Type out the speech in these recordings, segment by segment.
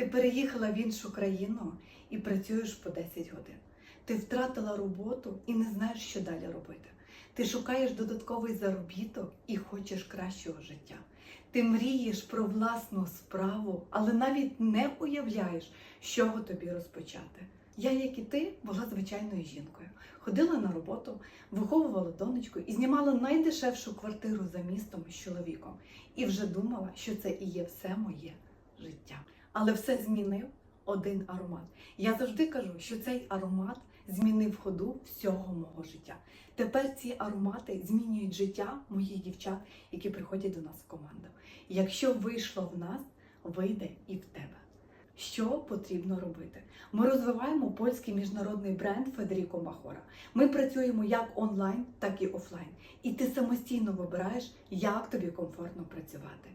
Ти переїхала в іншу країну і працюєш по 10 годин. Ти втратила роботу і не знаєш, що далі робити. Ти шукаєш додатковий заробіток і хочеш кращого життя. Ти мрієш про власну справу, але навіть не уявляєш, з чого тобі розпочати. Я, як і ти, була звичайною жінкою. Ходила на роботу, виховувала донечку і знімала найдешевшу квартиру за містом з чоловіком. І вже думала, що це і є все моє життя. Але все змінив один аромат. Я завжди кажу, що цей аромат змінив ходу всього мого життя. Тепер ці аромати змінюють життя моїх дівчат, які приходять до нас в команду. Якщо вийшло в нас, вийде і в тебе. Що потрібно робити? Ми розвиваємо польський міжнародний бренд Федеріко Махора. Ми працюємо як онлайн, так і офлайн. І ти самостійно вибираєш, як тобі комфортно працювати.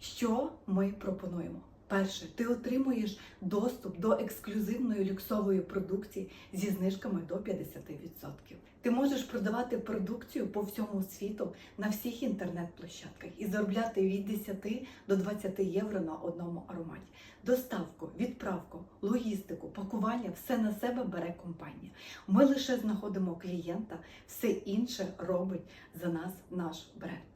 Що ми пропонуємо? Перше, ти отримуєш доступ до ексклюзивної люксової продукції зі знижками до 50%. Ти можеш продавати продукцію по всьому світу на всіх інтернет-площадках і заробляти від 10 до 20 євро на одному ароматі. Доставку, відправку, логістику, пакування все на себе бере компанія. Ми лише знаходимо клієнта, все інше робить за нас наш бренд.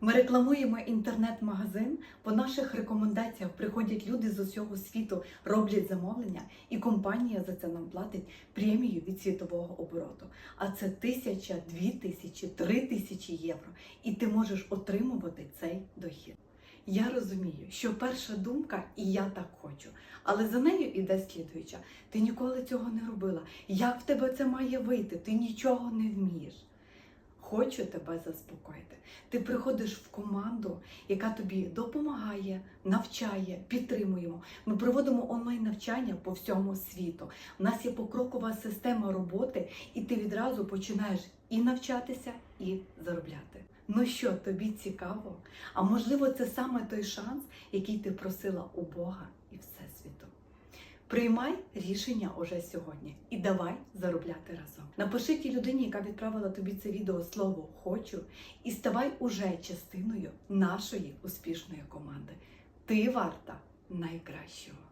Ми рекламуємо інтернет-магазин. По наших рекомендаціях приходять люди з усього світу, роблять замовлення, і компанія за це нам платить премію від світового обороту. А це тисяча, дві тисячі, три тисячі євро. І ти можеш отримувати цей дохід. Я розумію, що перша думка, і я так хочу, але за нею іде слідуюча. Ти ніколи цього не робила. Як в тебе це має вийти? Ти нічого не вмієш. Хочу тебе заспокоїти. Ти приходиш в команду, яка тобі допомагає, навчає, підтримуємо. Ми проводимо онлайн навчання по всьому світу. У нас є покрокова система роботи, і ти відразу починаєш і навчатися, і заробляти. Ну що, тобі цікаво? А можливо, це саме той шанс, який ти просила у Бога і Всесвіту. Приймай рішення уже сьогодні і давай заробляти разом. Напиши тій людині, яка відправила тобі це відео слово хочу, і ставай уже частиною нашої успішної команди. Ти варта найкращого.